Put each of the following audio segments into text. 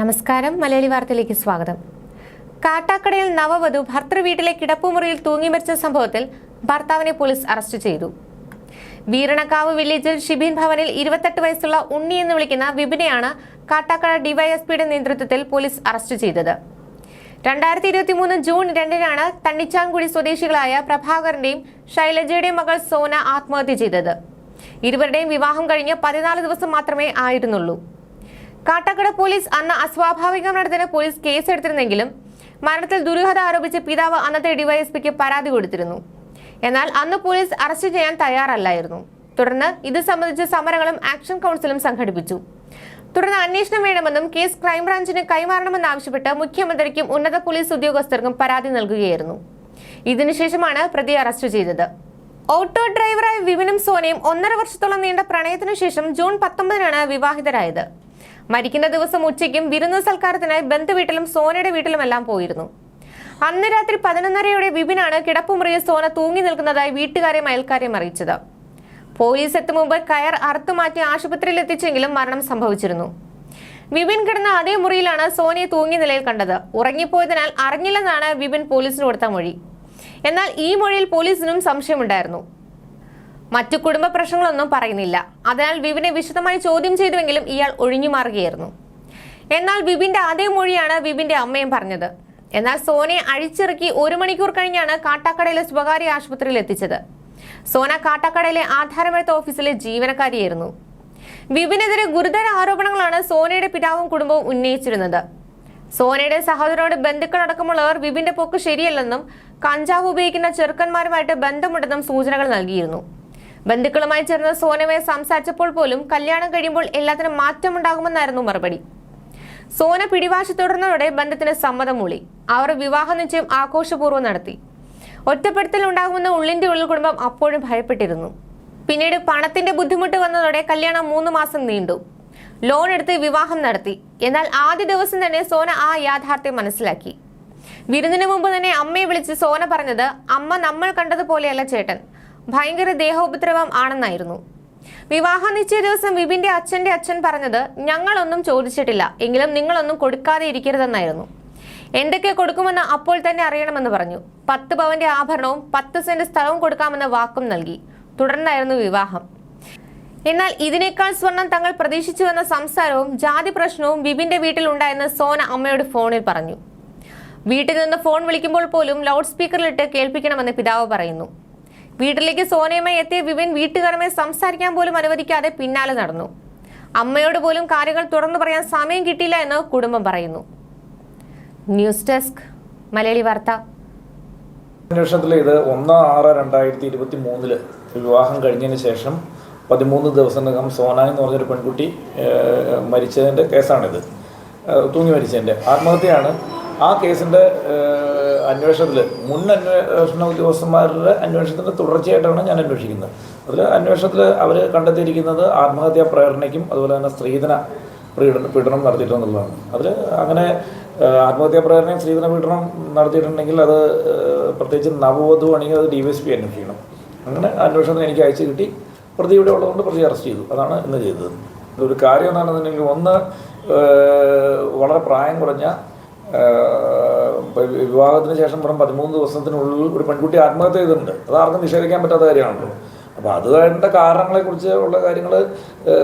നമസ്കാരം. മലയാളി വാർത്തയിലേക്ക് സ്വാഗതം. കാട്ടാക്കടയിൽ നവവധു ഭർത്തൃ വീട്ടിലെ കിടപ്പുമുറിയിൽ തൂങ്ങി മരിച്ച സംഭവത്തിൽ ഭർത്താവിനെ പോലീസ് അറസ്റ്റ് ചെയ്തു. വീരണക്കാവ് വില്ലേജിൽ ഷിബിൻ ഭവനിൽ ഇരുപത്തെട്ട് വയസ്സുള്ള ഉണ്ണി എന്ന് വിളിക്കുന്ന വിപിനെയാണ് കാട്ടാക്കട ഡിവൈഎസ്പിയുടെ നേതൃത്വത്തിൽ പോലീസ് അറസ്റ്റ് ചെയ്തത്. രണ്ടായിരത്തി ഇരുപത്തി മൂന്ന് ജൂൺ രണ്ടിനാണ് തണ്ണിച്ചാൻകുടി സ്വദേശികളായ പ്രഭാകരന്റെയും ശൈലജയുടെയും മകൾ സോന ആത്മഹത്യ ചെയ്തത്. ഇരുവരുടെയും വിവാഹം കഴിഞ്ഞ് പതിനാല് ദിവസം മാത്രമേ ആയിരുന്നുള്ളൂ. കാട്ടാക്കട പോലീസ് അന്ന് അസ്വാഭാവിക മരണത്തിന് പോലീസ് കേസെടുത്തിരുന്നെങ്കിലും മരണത്തിൽ ദുരൂഹത ആരോപിച്ച് പിതാവ് അന്നത്തെ ഡിവൈഎസ്പിക്ക് പരാതി കൊടുത്തിരുന്നു. എന്നാൽ അന്ന് പോലീസ് അറസ്റ്റ് ചെയ്യാൻ തയ്യാറല്ലായിരുന്നു. തുടർന്ന് ഇത് സംബന്ധിച്ച് സമരങ്ങളും ആക്ഷൻ കൗൺസിലും സംഘടിപ്പിച്ചു. തുടർന്ന് അന്വേഷണം വേണമെന്നും കേസ് ക്രൈംബ്രാഞ്ചിന് കൈമാറണമെന്നാവശ്യപ്പെട്ട് മുഖ്യമന്ത്രിക്കും ഉന്നത പോലീസ് ഉദ്യോഗസ്ഥർക്കും പരാതി നൽകുകയായിരുന്നു. ഇതിനുശേഷമാണ് പ്രതി അറസ്റ്റ് ചെയ്തത്. ഓട്ടോ ഡ്രൈവറായ വിപിനും സോനയും ഒന്നര വർഷത്തോളം നീണ്ട പ്രണയത്തിനു ശേഷം ജൂൺ പത്തൊമ്പതിനാണ് വിവാഹിതരായത്. മരിക്കുന്ന ദിവസം ഉച്ചയ്ക്കും വിരുന്ന് സൽക്കാരത്തിനായി ബന്ധുവീട്ടിലും സോനയുടെ വീട്ടിലുമെല്ലാം പോയിരുന്നു. അന്ന് രാത്രി പതിനൊന്നരയോടെ വിപിനാണ് കിടപ്പുമുറിയിൽ സോന തൂങ്ങി നിൽക്കുന്നതായി വീട്ടുകാരെയും അയൽക്കാരെയും അറിയിച്ചത്. പോലീസ് എത്തും മുമ്പ് കയർ അറുത്തുമാറ്റി ആശുപത്രിയിൽ എത്തിച്ചെങ്കിലും മരണം സംഭവിച്ചിരുന്നു. വിപിൻ കിടന്ന അതേ മുറിയിലാണ് സോനയെ തൂങ്ങിയ നിലയിൽ കണ്ടത്. ഉറങ്ങിപ്പോയതിനാൽ അറിഞ്ഞില്ലെന്നാണ് വിപിൻ പോലീസിന് കൊടുത്ത മൊഴി. എന്നാൽ ഈ മൊഴിയിൽ പോലീസിനും സംശയമുണ്ടായിരുന്നു. മറ്റു കുടുംബ പ്രശ്നങ്ങളൊന്നും പറയുന്നില്ല. അതിനാൽ വിപിനെ വിശദമായി ചോദ്യം ചെയ്തുവെങ്കിലും ഇയാൾ ഒഴിഞ്ഞു മാറുകയായിരുന്നു. എന്നാൽ വിപിന്റെ അതേ മൊഴിയാണ് വിപിന്റെ അമ്മയും പറഞ്ഞത്. എന്നാൽ സോനയെ അഴിച്ചിറക്കി ഒരു മണിക്കൂർ കഴിഞ്ഞാണ് കാട്ടാക്കടയിലെ സ്വകാര്യ ആശുപത്രിയിൽ എത്തിച്ചത്. സോന കാട്ടാക്കടയിലെ ആധാരമെടുത്ത ഓഫീസിലെ ജീവനക്കാരിയായിരുന്നു. വിപിനെതിരെ ഗുരുതര ആരോപണങ്ങളാണ് സോനയുടെ പിതാവും കുടുംബവും ഉന്നയിച്ചിരുന്നത്. സോനയുടെ സഹോദരനോട് ബന്ധുക്കളടക്കമുള്ളവർ വിപിന്റെ പോക്ക് ശരിയല്ലെന്നും കഞ്ചാവ് ഉപയോഗിക്കുന്ന ചെറുക്കന്മാരുമായിട്ട് ബന്ധമുണ്ടെന്നും സൂചനകൾ നൽകിയിരുന്നു. ബന്ധുക്കളുമായി ചേർന്ന് സോനമയെ സംസാരിച്ചപ്പോൾ പോലും കല്യാണം കഴിയുമ്പോൾ എല്ലാത്തിനും മാറ്റമുണ്ടാകുമെന്നായിരുന്നു മറുപടി. സോന പിടിവാശി തുടർന്നതോടെ ബന്ധത്തിന് സമ്മതം മൂളി. അവർ വിവാഹ നിശ്ചയം ആഘോഷപൂർവം നടത്തി. ഒറ്റപ്പെടുത്തൽ ഉണ്ടാകുമെന്ന് ഉള്ളിന്റെ ഉള്ളിൽ കുടുംബം അപ്പോഴും ഭയപ്പെട്ടിരുന്നു. പിന്നീട് പണത്തിന്റെ ബുദ്ധിമുട്ട് വന്നതോടെ കല്യാണം മൂന്ന് മാസം നീണ്ടു. ലോൺ എടുത്ത് വിവാഹം നടത്തി. എന്നാൽ ആദ്യ ദിവസം തന്നെ സോന ആ യാഥാർത്ഥ്യം മനസ്സിലാക്കി. വിരുന്നിന് മുമ്പ് തന്നെ അമ്മയെ വിളിച്ച് സോന പറഞ്ഞത് അമ്മ നമ്മൾ കണ്ടതുപോലെയല്ല ചേട്ടൻ. ഭയങ്കര ദേഹോപദ്രവം ആണെന്നായിരുന്നു. വിവാഹ നിശ്ചയ ദിവസം വിപിന്റെ അച്ഛന്റെ അച്ഛൻ പറഞ്ഞത് ഞങ്ങളൊന്നും ചോദിച്ചിട്ടില്ല. എങ്കിലും നിങ്ങളൊന്നും കൊടുക്കാതെ ഇരിക്കരുതെന്നായിരുന്നു. എന്തൊക്കെ കൊടുക്കുമെന്ന് അപ്പോൾ തന്നെ അറിയണമെന്ന് പറഞ്ഞു. പത്ത് പവന്റെ ആഭരണവും പത്ത് സെന്റ് സ്ഥലവും കൊടുക്കാമെന്ന വാക്കും നൽകി. തുടർന്നായിരുന്നു വിവാഹം. എന്നാൽ ഇതിനേക്കാൾ സ്വർണം തങ്ങൾ പ്രതീക്ഷിച്ചുവെന്ന സംസാരവും ജാതി പ്രശ്നവും വിപിന്റെ വീട്ടിലുണ്ടായെന്ന് സോന അമ്മയോട് ഫോണിൽ പറഞ്ഞു. വീട്ടിൽ നിന്ന് ഫോൺ വിളിക്കുമ്പോൾ പോലും ലൗഡ് സ്പീക്കറിലിട്ട് കേൾപ്പിക്കണമെന്ന് പിതാവ് പറയുന്നു. വീട്ടിലേക്ക് സോനയുമായി എത്തിയ വിപിൻ വീട്ടുകാരുമായി സംസാരിക്കാൻ പോലും അനുവദിക്കാതെ പിന്നാലെ നടന്നു. അമ്മയോട് പോലും കാര്യങ്ങൾ തുറന്നു പറയാൻ സമയം കിട്ടിയില്ല എന്ന് കുടുംബം പറയുന്നു. ന്യൂസ് ഡെസ്ക് മലയാളി വാർത്ത. അന്വേഷണത്തിൽ ഇത് ഒന്ന് ആറ് രണ്ടായിരത്തി ഇരുപത്തി മൂന്നിൽ വിവാഹം കഴിഞ്ഞതിന് ശേഷം പതിമൂന്ന് ദിവസത്തിനകം സോന എന്ന് പറഞ്ഞൊരു പെൺകുട്ടി മരിച്ചതിന്റെ കേസാണിത്. തൂങ്ങി മരിച്ചതിന്റെ ആത്മഹത്യയാണ് ആ കേസിന്റെ അന്വേഷണത്തിൽ മുൻ അന്വേഷണ ഉദ്യോഗസ്ഥന്മാരുടെ അന്വേഷണത്തിന്റെ തുടർച്ചയായിട്ടാണ് ഞാൻ അന്വേഷിക്കുന്നത്. അതിൽ അന്വേഷണത്തിൽ അവർ കണ്ടെത്തിയിരിക്കുന്നത് ആത്മഹത്യാ പ്രേരണയ്ക്കും അതുപോലെ തന്നെ സ്ത്രീധന പീഡന പീഡനം നടത്തിയിട്ടുണ്ടെന്നുള്ളതാണ്. അതിൽ അങ്ങനെ ആത്മഹത്യാ പ്രേരണയും സ്ത്രീധന പീഡനം നടത്തിയിട്ടുണ്ടെങ്കിൽ അത് പ്രത്യേകിച്ച് നവവധു ആണെങ്കിൽ അത് ഡി വൈ എസ് പി അന്വേഷിക്കണം അങ്ങനെ അന്വേഷണത്തിന് എനിക്ക് അയച്ചു കിട്ടി. പ്രതി ഇവിടെ ഉള്ളതുകൊണ്ട് പ്രതി അറസ്റ്റ് ചെയ്തു. അതാണ് ഇന്ന് ചെയ്തത്. ഒരു കാര്യം എന്താണെന്നുണ്ടെങ്കിൽ ഒന്ന് വളരെ പ്രായം കുറഞ്ഞ വിവാഹത്തിന് ശേഷം വെറും പതിമൂന്ന് ദിവസത്തിനുള്ളിൽ ഒരു പെൺകുട്ടി ആത്മഹത്യ ചെയ്തിട്ടുണ്ട്. അത് ആർക്കും നിഷേധിക്കാൻ പറ്റാത്ത കാര്യമാണല്ലോ. അപ്പോൾ അത് അതിന്റെ കാരണങ്ങളെക്കുറിച്ച് ഉള്ള കാര്യങ്ങൾ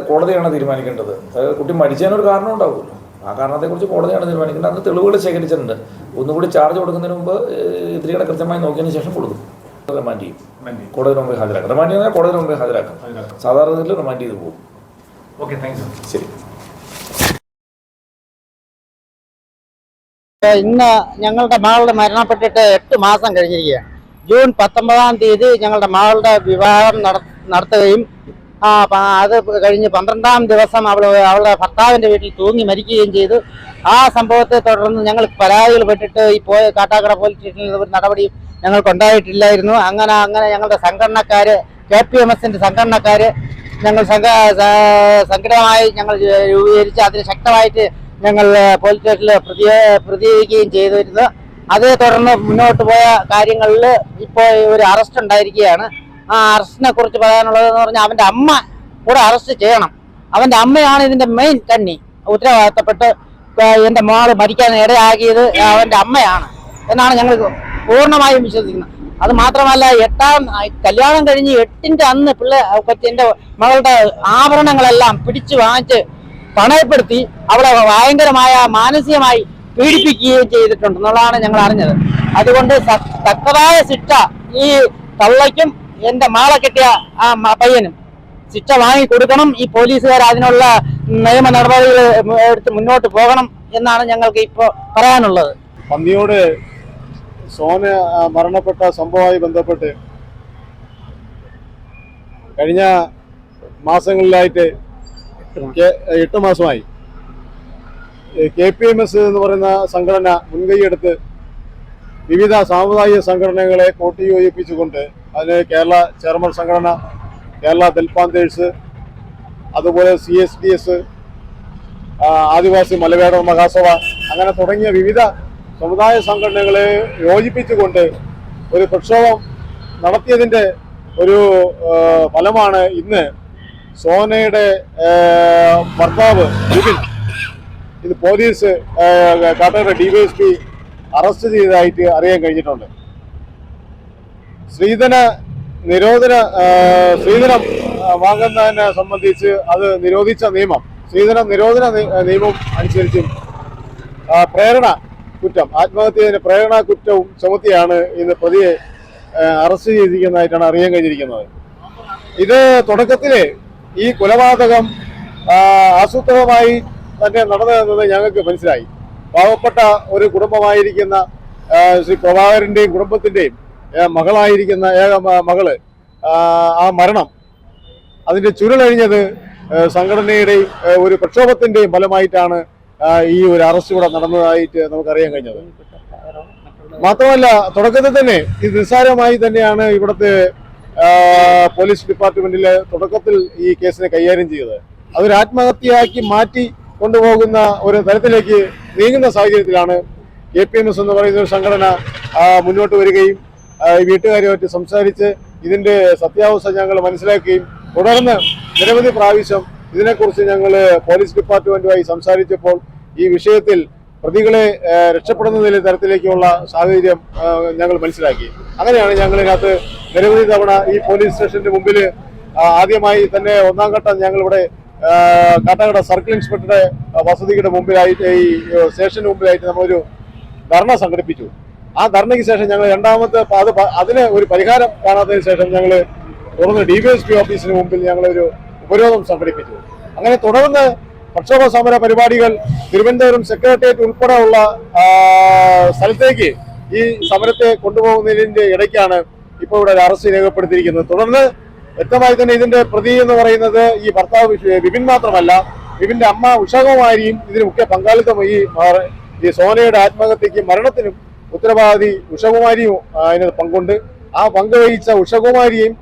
കോടതിയാണ് തീരുമാനിക്കേണ്ടത്. കുട്ടി മരിച്ചതിനൊരു കാരണം ഉണ്ടാവുമല്ലോ. ആ കാരണത്തെക്കുറിച്ച് കോടതിയാണ് തീരുമാനിക്കേണ്ടത്. അന്ന് തെളിവുകൾ ശേഖരിച്ചിട്ടുണ്ട്. ഒന്നുകൂടി ചാർജ് കൊടുക്കുന്നതിന് മുമ്പ് ഇത്തിരിയുടെ കൃത്യമായി നോക്കിയതിന് ശേഷം കൊടുക്കും. റിമാൻഡ് ചെയ്യും. കോടതിന് മുമ്പിൽ ഹാജരാക്കും. റിമാൻഡ് ചെയ്യുന്ന കോടതിന് മുമ്പിൽ ഹാജരാക്കും. സാധാരണ റിമാൻഡ് ചെയ്ത് പോകും. ഓക്കെ താങ്ക് യു ശരി. ഇന്ന് ഞങ്ങളുടെ മകളുടെ മരണപ്പെട്ടിട്ട് എട്ട് മാസം കഴിഞ്ഞിരിക്കുകയാണ്. ജൂൺ പത്തൊമ്പതാം തീയതി ഞങ്ങളുടെ മകളുടെ വിവാഹം നട- നടത്തുകയും അത് കഴിഞ്ഞ് പന്ത്രണ്ടാം ദിവസം അവൾ അവളുടെ ഭർത്താവിന്റെ വീട്ടിൽ തൂങ്ങി മരിക്കുകയും ചെയ്തു. ആ സംഭവത്തെ തുടർന്ന് ഞങ്ങൾ പരാതികൾ പെട്ടിട്ട് ഈ പോയ കാട്ടാക്കട പോലീസ് സ്റ്റേഷനിൽ ഒരു നടപടിയും ഞങ്ങൾക്കുണ്ടായിട്ടില്ലായിരുന്നു അങ്ങനെ അങ്ങനെ ഞങ്ങളുടെ സംഘടനക്കാർ കെ പി എം എസിന്റെ സംഘടനക്കാർ ഞങ്ങൾ സംഘ സംഘടനമായി ഞങ്ങൾ രൂപീകരിച്ച് അതിന് ശക്തമായിട്ട് ഞങ്ങൾ പോലീസ് സ്റ്റേഷനിൽ പ്രതി പ്രതികരിക്കുകയും ചെയ്തിരുന്നു. അതേ തുടർന്ന് മുന്നോട്ട് പോയ കാര്യങ്ങളിൽ ഇപ്പോൾ ഒരു അറസ്റ്റ് ഉണ്ടായിരിക്കുകയാണ്. ആ അറസ്റ്റിനെ കുറിച്ച് പറയാനുള്ളതെന്ന് പറഞ്ഞാൽ അവന്റെ അമ്മ കൂടെ അറസ്റ്റ് ചെയ്യണം. അവന്റെ അമ്മയാണ് ഇതിന്റെ മെയിൻ കണ്ണി ഉത്തരവാദിത്തപ്പെട്ട് എന്റെ മോൾ മരിക്കാൻ ഇടയാക്കിയത് അവന്റെ അമ്മയാണ് എന്നാണ് ഞങ്ങൾ പൂർണമായും വിശ്വസിക്കുന്നത്. അത് മാത്രമല്ല എട്ടാം കല്യാണം കഴിഞ്ഞ് എട്ടിന്റെ അന്ന് പിള്ളേ കൊച്ചിന്റെ മകളുടെ ആഭരണങ്ങളെല്ലാം പിടിച്ചു വാങ്ങിച്ച് പണയപ്പെടുത്തി അവളെ ഭയങ്കരമായ മാനസികമായി പീഡിപ്പിക്കുകയും ചെയ്തിട്ടുണ്ടെന്നുള്ളതാണ് ഞങ്ങൾ അറിഞ്ഞത്. അതുകൊണ്ട് തക്കതായ ശിക്ഷ ഈ തള്ളയ്ക്കും എന്റെ മാളെ കിട്ടിയ ആ പയ്യനും ശിക്ഷ വാങ്ങി കൊടുക്കണം. ഈ പോലീസുകാർ അതിനുള്ള നിയമ നടപടികൾ എടുത്ത് മുന്നോട്ട് പോകണം എന്നാണ് ഞങ്ങൾക്ക് ഇപ്പോൾ പറയാനുള്ളത്. പന്നിയോട് സോന മരണപ്പെട്ട സംഭവമായി ബന്ധപ്പെട്ട് കഴിഞ്ഞ മാസങ്ങളിലായിട്ട് എട്ട് മാസമായി. കെ പി എം എസ് എന്ന് പറയുന്ന സംഘടന മുൻകൈയെടുത്ത് വിവിധ സാമുദായിക സംഘടനകളെ കൂട്ടിയോജിപ്പിച്ചുകൊണ്ട് അതിന് കേരള ചെയർമാൻ സംഘടന കേരള ദൽപാന്തേഴ്സ് അതുപോലെ സി എസ് ഡി എസ് ആദിവാസി മലവേട മഹാസഭ അങ്ങനെ തുടങ്ങിയ വിവിധ സമുദായ സംഘടനകളെ യോജിപ്പിച്ചുകൊണ്ട് ഒരു പ്രക്ഷോഭം നടത്തിയതിന്റെ ഒരു ഫലമാണ് ഇന്ന് സോനയുടെ ഭർത്താവ് ബിപിൻ ഇത് പോലീസ് ആ, കാട്ടാക്കട ഡിവൈഎസ്പി അറസ്റ്റ് ചെയ്തതായിട്ട് അറിയാൻ കഴിഞ്ഞിട്ടുണ്ട്. സ്ത്രീധന നിരോധന സ്ത്രീധനം വാങ്ങുന്നതിനെ സംബന്ധിച്ച് അത് നിരോധിച്ച നിയമം. സ്ത്രീധന നിരോധന നിയമം അനുസരിച്ചും പ്രേരണ കുറ്റം ആത്മഹത്യയുടെ പ്രേരണ കുറ്റവും ചുമത്തിയാണ് ഇന്ന് പ്രതിയെ അറസ്റ്റ് ചെയ്തിരിക്കുന്നതായിട്ടാണ് അറിയാൻ കഴിഞ്ഞിരിക്കുന്നത്. ഇത് തുടക്കത്തിൽ ഈ കൊലപാതകം ആസൂത്രിതമായി തന്നെ നടന്നതെന്നത് ഞങ്ങൾക്ക് മനസ്സിലായി. പാവപ്പെട്ട ഒരു കുടുംബമായിരിക്കുന്ന ശ്രീ പ്രഭാകരന്റെയും കുടുംബത്തിന്റെയും മകളായിരിക്കുന്ന ഏക മകൾ ആ, മരണം അതിന്റെ ചുരുളഴിഞ്ഞത് സംഘടനയുടെയും ഒരു പ്രക്ഷോഭത്തിന്റെയും ഫലമായിട്ടാണ് ഈ ഒരു അറസ്റ്റ് കൂടെ നടന്നതായിട്ട് നമുക്കറിയാൻ കഴിഞ്ഞത്. മാത്രമല്ല തുടക്കത്തിൽ തന്നെ ഇത് നിസ്സാരമായി തന്നെയാണ് ഇവിടുത്തെ പോലീസ് ഡിപ്പാർട്ട്മെന്റിലെ തുടക്കത്തിൽ ഈ കേസിനെ കൈകാര്യം ചെയ്തത്. അതൊരു ആത്മഹത്യയാക്കി മാറ്റി കൊണ്ടുപോകുന്ന ഒരു തരത്തിലേക്ക് നീങ്ങുന്ന സാഹചര്യത്തിലാണ് കെ പി എം എസ് എന്ന് പറയുന്ന ഒരു സംഘടന മുന്നോട്ട് വരികയും വീട്ടുകാരുമായിട്ട് സംസാരിച്ച് ഇതിന്റെ സത്യാവസ്ഥ ഞങ്ങൾ മനസ്സിലാക്കുകയും തുടർന്ന് നിരവധി പ്രാവശ്യം ഇതിനെക്കുറിച്ച് ഞങ്ങൾ പോലീസ് ഡിപ്പാർട്ട്മെന്റുമായി സംസാരിച്ചപ്പോൾ ഈ വിഷയത്തിൽ പ്രതികളെ രക്ഷപ്പെടുന്ന തരത്തിലേക്കുള്ള സാഹചര്യം ഞങ്ങൾ മനസ്സിലാക്കി. അങ്ങനെയാണ് ഞങ്ങൾ ഇതിനകത്ത് നിരവധി തവണ ഈ പോലീസ് സ്റ്റേഷന്റെ മുമ്പിൽ ആദ്യമായി തന്നെ ഒന്നാം ഘട്ടം ഞങ്ങളിവിടെ കാട്ടാക്കട സർക്കിൾ ഇൻസ്പെക്ടറുടെ വസതിയുടെ മുമ്പിലായിട്ട് ഈ സ്റ്റേഷന് മുമ്പിലായിട്ട് നമ്മളൊരു ധർണ സംഘടിപ്പിച്ചു. ആ ധർണയ്ക്ക് ശേഷം ഞങ്ങൾ രണ്ടാമത്തെ അത് അതിന് ഒരു പരിഹാരം കാണാത്തതിന് ശേഷം ഞങ്ങൾ തുടർന്ന് ഡി വി എസ് പി ഓഫീസിന് മുമ്പിൽ ഞങ്ങളൊരു ഉപരോധം സംഘടിപ്പിച്ചു. അങ്ങനെ തുടർന്ന് പ്രക്ഷോഭ സമര പരിപാടികൾ തിരുവനന്തപുരം സെക്രട്ടേറിയറ്റ് ഉൾപ്പെടെയുള്ള സ്ഥലത്തേക്ക് ഈ സമരത്തെ കൊണ്ടുപോകുന്നതിന്റെ ഇടയ്ക്കാണ് ഇപ്പോൾ ഇവിടെ അറസ്റ്റ് രേഖപ്പെടുത്തിയിരിക്കുന്നത്. തുടർന്ന് വ്യക്തമായി തന്നെ ഇതിന്റെ പ്രതി എന്ന് പറയുന്നത് ഈ ഭർത്താവ് വിപിൻ മാത്രമല്ല വിപിന്റെ അമ്മ ഉഷകുമാരിയും ഇതിന് മുഖ്യ പങ്കാളിത്തം ഈ ഈ സോനയുടെ ആത്മഹത്യക്ക് മരണത്തിനും ഉത്തരവാദി ഉഷകുമാരിയും അതിന് പങ്കുണ്ട്. ആ പങ്ക് വഹിച്ച ഉഷകുമാരിയെയും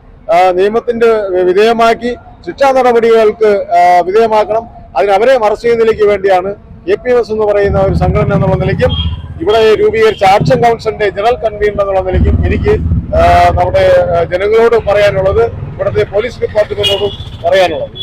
നിയമത്തിന്റെ വിധേയമാക്കി ശിക്ഷാ നടപടികൾക്ക് വിധേയമാക്കണം. അതിന് അവരെ അറസ്റ്റ് ചെയ്യുന്നതിലേക്ക് വേണ്ടിയാണ് എ പി എസ് എന്ന് പറയുന്ന ഒരു സംഘടന എന്നുള്ള നിലയ്ക്കും ഇവിടെ രൂപീകരിച്ച ആക്ഷൻ കൗൺസിലിന്റെ ജനറൽ കൺവീനർ എന്നുള്ള നിലയ്ക്ക് എനിക്ക് നമ്മുടെ ജനങ്ങളോട് പറയാനുള്ളത് ഇവിടുത്തെ പോലീസ് ഡിപ്പാർട്ട്മെന്റിനോടും പറയാനുള്ളത്.